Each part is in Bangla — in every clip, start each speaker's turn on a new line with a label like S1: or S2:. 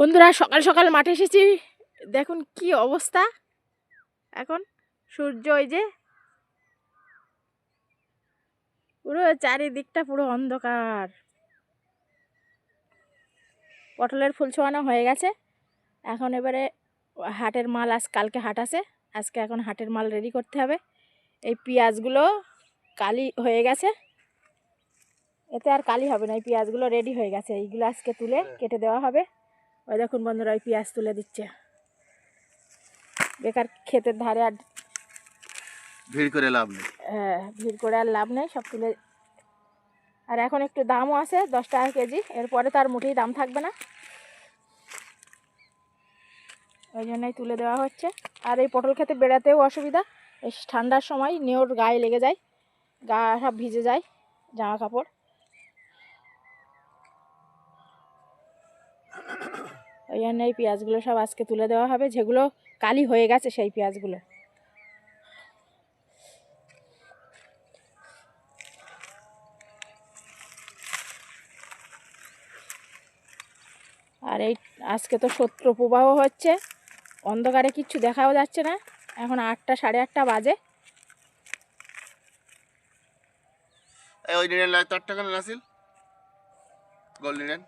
S1: বন্ধুরা সকাল সকাল মাঠে এসেছি। দেখুন কি অবস্থা। এখন সূর্য ওই যে পুরো চারিদিকটা পুরো অন্ধকার। পটলের ফুল ছোঁয়ানো হয়ে গেছে। এখন এবারে হাটের মাল আজ কালকে হাট আছে। আজকে এখন হাটের মাল রেডি করতে হবে। এই পেঁয়াজগুলো কালি হয়ে গেছে। এতে আর কালি হবে না এই পেঁয়াজগুলো রেডি হয়ে গেছে। এইগুলো আজকে তুলে কেটে দেওয়া হবে। ওই দেখুন বন্ধুরা ওই পেঁয়াজ তুলে দিচ্ছে। বেকার ক্ষেতের ধারে আর
S2: ভিড় করে লাভ নেই।
S1: হ্যাঁ, ভিড় করে আর লাভ নেই সব তুলে আর এখন একটু দামও আছে দশ টাকা কেজি। এরপরে তো আর মোটেই দাম থাকবে না। ওই জন্যই তুলে দেওয়া হচ্ছে। আর এই পটল খেতে বেড়াতেও অসুবিধা। এই ঠান্ডার সময় নেওর গায়ে লেগে যায় গা সব ভিজে যায় জামা কাপড়। ওই জন্য এই পেঁয়াজগুলো সব আজকে তুলে দেওয়া হবে। যেগুলো কালি হয়ে গেছে সেই পেঁয়াজগুলো। আর এই আজকে তো শত্রু প্রবাহ হচ্ছে। অন্ধকারে কিচ্ছু দেখাও যাচ্ছে না। এখন আটটা, সাড়ে আটটা বাজে।
S2: ওই নিলেন টাকা নিলেন।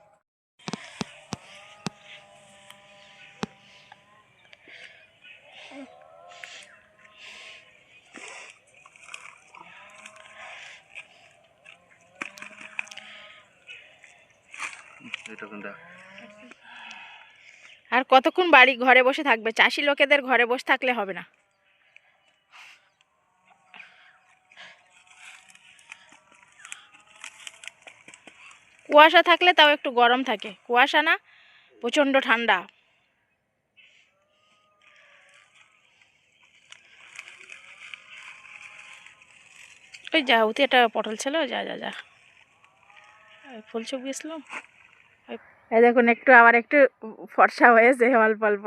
S1: আর কতক্ষণ বাড়ি ঘরে বসে থাকবে? চাষি লোকেদের ঘরে বসে থাকলে হবে না। কুয়াশা থাকলে তাও একটু গরম থাকে। কুয়াশা না, প্রচণ্ড ঠান্ডা। ওই যা ওতে একটা পটল ছিল, যা যা যা। ফুল ফুলচুক গেছিলাম এই দেখুন, একটু আবার একটু ফর্সা হয়েছে অল্প অল্প।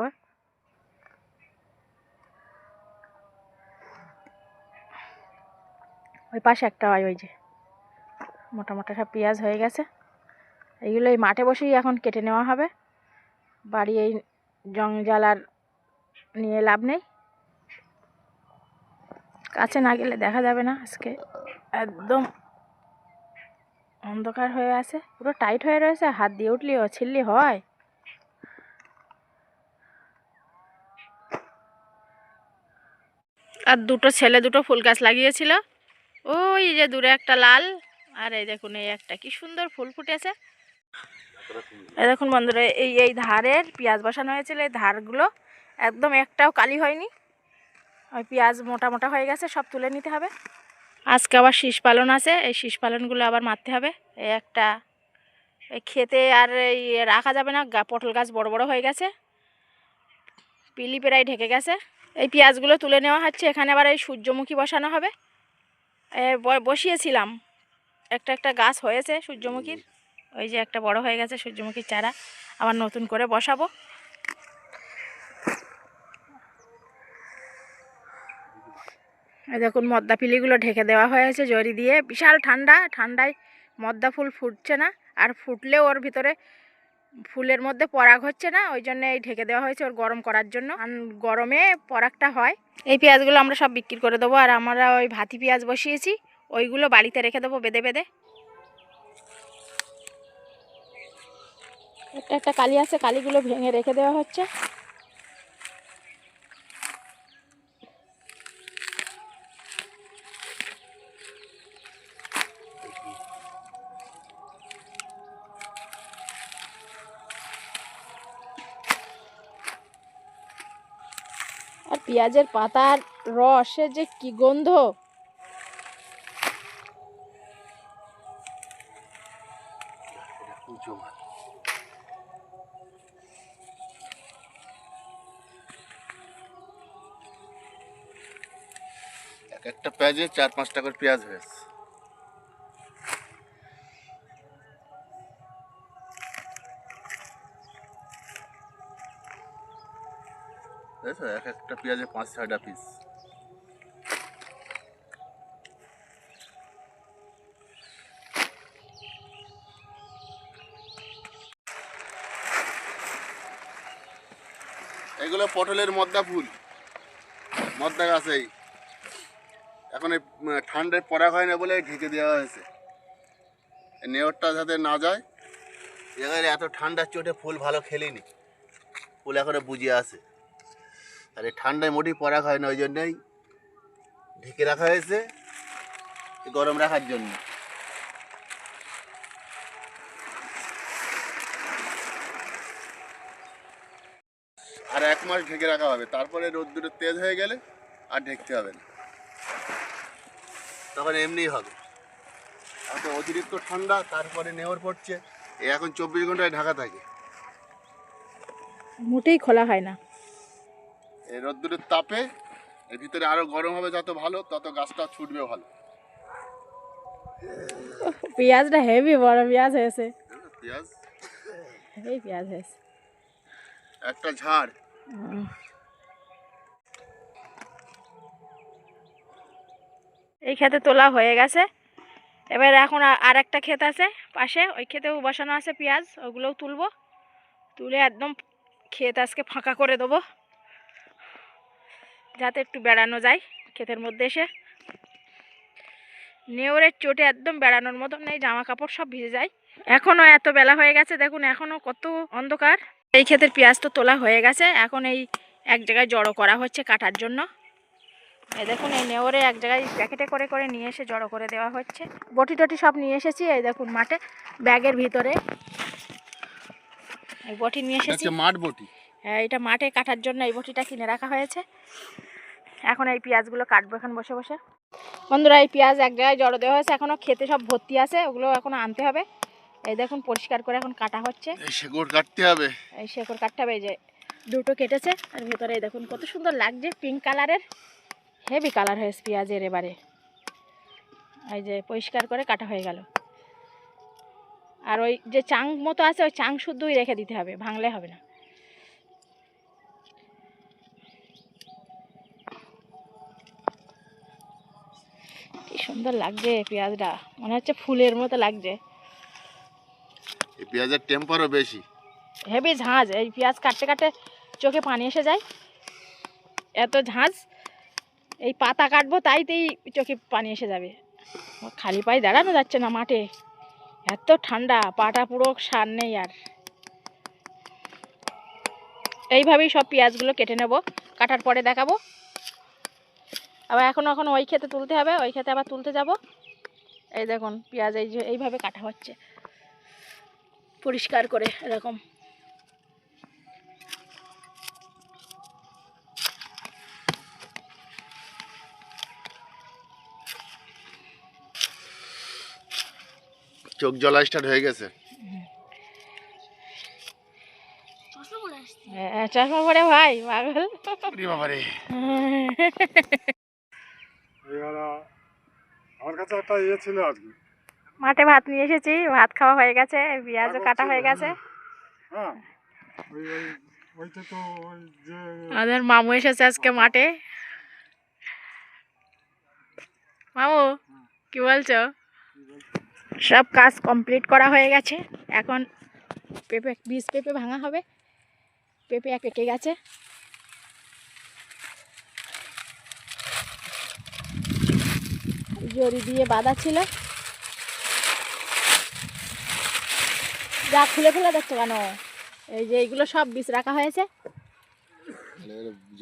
S1: ওই পাশে একটা হয়, ওই যে মোটা মোটা সব পেঁয়াজ হয়ে গেছে। এইগুলো এই মাঠে বসেই এখন কেটে নেওয়া হবে। বাড়ি এই জঞ্জাল আর নিয়ে লাভ নেই। কাছে না গেলে দেখা যাবে না আজকে। একদম অন্ধকার হয়ে আছে, পুরো টাইট হয়ে রয়েছে, হাত দিয়ে উঠলি, ও ছিললি হয়। আর দুটো ছেলে দুটো ফুল গাছ লাগিয়েছিল। ওই যে দূরে একটা লাল, আর এই দেখুন এই একটা, কি সুন্দর ফুল ফুটেছে। এই দেখুন বন্ধুরা, এই এই ধারের পেঁয়াজ বসানো হয়েছিল, এই ধারগুলো একদম একটাও কালি হয়নি। ওই পেঁয়াজ মোটা মোটা হয়ে গেছে, সব তুলে নিতে হবে। আজকে আবার শীষ পালন আছে, এই শীষ পালনগুলো আবার মারতে হবে। এই একটা এই খেতে আর এই রাখা যাবে না পটল গাছ বড় বড় হয়ে গেছে। পিলি প্রায় ঢেকে গেছে। এই পেঁয়াজগুলো তুলে নেওয়া হচ্ছে, এখানে আবার এই সূর্যমুখী বসানো হবে। বসিয়েছিলাম। একটা একটা গাছ হয়েছে সূর্যমুখীর। ওই যে একটা বড় হয়ে গেছে সূর্যমুখীর চারা। আবার নতুন করে বসাবো। দেখুন মদ্দা পিলিগুলো ঢেকে দেওয়া হয়েছে জরি দিয়ে। বিশাল ঠান্ডা, ঠান্ডায় মদ্দা ফুল ফুটছে না। আর ফুটলেও ওর ভিতরে ফুলের মধ্যে পরাগ হচ্ছে না, ওই জন্য এই ঢেকে দেওয়া হয়েছে ওর গরম করার জন্য। গরমে পরাগটা হয়। এই পেঁয়াজগুলো আমরা সব বিক্রি করে দেবো। আর আমরা ওই ভাতি পেঁয়াজ বসিয়েছি, ওইগুলো বাড়িতে রেখে দেবো বেঁধে বেঁধে। একটা একটা কালি আছে, কালিগুলো ভেঙে রেখে দেওয়া হচ্ছে। পেঁয়াজের পাতার রসে যে কি গন্ধ?
S2: একটা পেঁয়াজে চার পাঁচটা করে পেঁয়াজ হয়েছে। এক একটা পেঁয়াজে পাঁচ, ছয়টা পিস এগুলো পটলের মদ্দা ফুল। মদ্দা গাছ এই। এখন এই ঠান্ডায় পরাগ হয় না বলে ঢেকে দেওয়া হয়েছে। নেওয়ারটা যাতে না যায় এখানে এত ঠান্ডার চোটে ফুল ভালো খেলিনি। ফুল এখনও বুঝিয়ে আছে। আর এই ঠান্ডায় মোটেই পরাগ হয় না, ওই জন্যই ঢেকে রাখা হয়েছে গরম রাখার জন্য। আর এক মাস ঢেকে রাখা হবে, তারপরে রোদ্দুরে তেজ হয়ে গেলে আর ঢেকতে হবে না। তখন এমনিই হবে। এত অতিরিক্ত ঠান্ডা, তারপরে নেওয়ার পড়ছে এখন চব্বিশ ঘন্টায় ঢাকা থাকে।
S1: মোটেই খোলা হয় না।
S2: এই রোদ্দুরের তাপে এর ভিতরে আরও গরম হবে যত ভালো তত গাছটা ছুটবে ভালো।
S1: পেঁয়াজটা হেভি বড় পেঁয়াজ হয়েছে।
S2: পেঁয়াজ?
S1: হেভি পেঁয়াজ হয়েছে।
S2: একটা ঝাড়।
S1: এই খেতে তোলা হয়ে গেছে। এবার এখন আর একটা ক্ষেত আছে পাশে। ওই ক্ষেতেও বসানো আছে পেঁয়াজ ওগুলোও তুলবো। তুলে একদম ক্ষেত আজকে ফাঁকা করে দেবো। যাতে একটু বেড়ানো যায় ক্ষেতের মধ্যে এসে। নেওরের চোটে একদম বেড়ানোর মতন নেই জামা কাপড় সব ভিজে যায়। এখনও এত বেলা হয়ে গেছে দেখুন এখনও কত অন্ধকার। এই ক্ষেতের পেঁয়াজ তো তোলা হয়ে গেছে এখন এই এক জায়গায় জড়ো করা হচ্ছে কাটার জন্য। এই দেখুন এই নেওরে এক জায়গায় প্যাকেটে করে করে নিয়ে এসে জড়ো করে দেওয়া হচ্ছে। বটি টটি সব নিয়ে এসেছি এই দেখুন মাঠে ব্যাগের ভিতরে। এই বটি নিয়ে এসেছি।
S2: মাঠ বটি।
S1: হ্যাঁ এটা মাঠে কাটার জন্য এই বটিটা কিনে রাখা হয়েছে। এখন এই পেঁয়াজগুলো কাটবো এখন বসে বসে। বন্ধুরা এই পেঁয়াজ এক জায়গায় জড়ো দেওয়া হয়েছে এখনও খেতে সব ভর্তি আছে ওগুলো এখন আনতে হবে। এই দেখুন পরিষ্কার করে এখন কাটা হচ্ছে।
S2: এই শেকড় কাটতে হবে।
S1: এই শেকড় কাটতে হবে এই যে দুটো কেটেছে আর ভেতরে এই দেখুন কত সুন্দর লাগছে পিঙ্ক কালারের হেভি কালার হয়েছে পেঁয়াজের এবারে। এই যে পরিষ্কার করে কাটা হয়ে গেল। আর ওই যে চাং মতো আছে ওই চাং শুদ্ধই রেখে দিতে হবে ভাঙলে হবে না। কি সুন্দর লাগছে পেঁয়াজটা। মনে হচ্ছে ফুলের মতো লাগছে।
S2: এই পেঁয়াজের টেম্পারও বেশি।
S1: হেভি ঝাঁজ এই পেঁয়াজ কাটতে কাটতে চোখে পানি এসে যায়। এত ঝাঁজ এই পাতা কাটবো তাইতেই চোখে পানি এসে যাবে। খালি পায়ে দাঁড়ানো যাচ্ছে না মাঠে। এত ঠান্ডা পাটা পুরো সার নেই আর। এইভাবেই সব পেঁয়াজগুলো কেটে নেব কাটার পরে দেখাবো। আবার এখন এখন ওই খেতে তুলতে হবে ওই খেতে আবার তুলতে যাব। এই দেখুন পেঁয়াজ এই যে এইভাবে কাটা হচ্ছে। পরিষ্কার করে এরকম।
S2: চোখ জ্বলা স্টার্ট হয়ে গেছে।
S1: হ্যাঁ, চশমা পরে ভাই পাগল।
S2: বাবারে।
S3: কাছে একটা ইয়ে ছিল আর কি।
S1: মাঠে ভাত নিয়ে এসেছি ভাত খাওয়া হয়ে গেছে পেঁয়াজও কাটা হয়ে গেছে।
S3: হ্যাঁ ওই ওই ওইটা তো ওই যে
S1: আমাদের মামু এসেছে আজকে মাঠে। মামু কি বলছো? সব কাজ কমপ্লিট করা হয়ে গেছে। এখন পেঁপে বীজ পেঁপে ভাঙা হবে। পেঁপে এক পেকে গেছে। জড়ি দিয়ে বাঁধা ছিল যা খুলে খুলে দেখছ কেন? এই যে এইগুলো সব বীজ রাখা হয়েছে।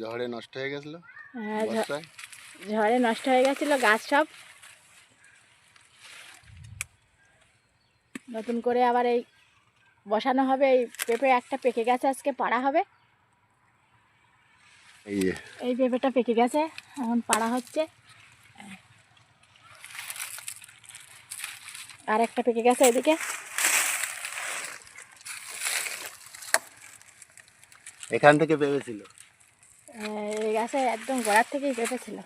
S2: ঝড়ে নষ্ট হয়ে গেছিল?
S1: হ্যাঁ, ঝড়ে নষ্ট হয়ে গেছিল গাছ সব। নতুন করে আবার এই বসানো হবে এই পেঁপে একটা পেকে গেছে আজকে পাড়া হবে।
S2: এই
S1: পেঁপেটা পেকে গেছে এখন পাড়া হচ্ছে। আর একটা পেকে গেছে এদিকে।
S2: এখান থেকে
S1: আহ, এই গাছে একদম গোড়ার থেকেই পেঁপে ছিল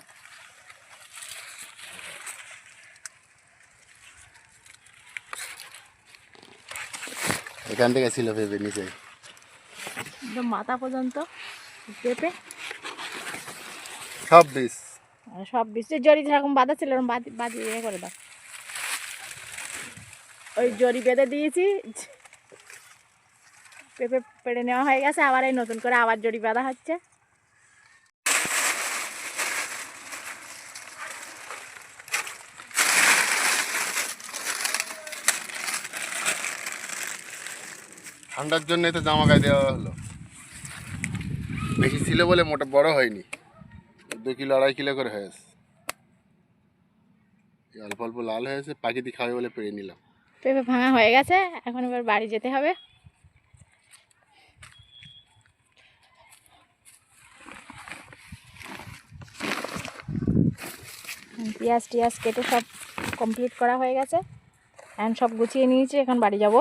S2: এখান থেকে ছিল ভেবে নিচে।
S1: একদম মাথা পর্যন্ত পেঁপে
S2: সব বিষ
S1: আর সব বীজের জড়ি যেরকম বাঁধা ছিল এরকম বাঁধি বাঁধি ইয়ে করে দাও। ওই জরি বেঁধে দিয়েছি। পেঁপে পেড়ে নেওয়া হয়ে গেছে, আবার এই নতুন করে আবার জরি বাঁধা হচ্ছে।
S2: ঠান্ডার জন্য তো জামা গায়ে দেওয়া হলো। বেশি ছিল বলে মোটা বড় হয়নি। দু কিলো, আড়াই কিলো করে হয়েছে। অল্প অল্প লাল হয়েছে পাখিতে খাবে বলে পেরে নিলাম।
S1: পেঁপে ভাঙা হয়ে গেছে, এখন এবার বাড়ি যেতে হবে। পেঁয়াজ টিয়াজ কেটে সব কমপ্লিট করা হয়ে গেছে। এখন সব গুছিয়ে নিয়েছি, এখন বাড়ি যাব।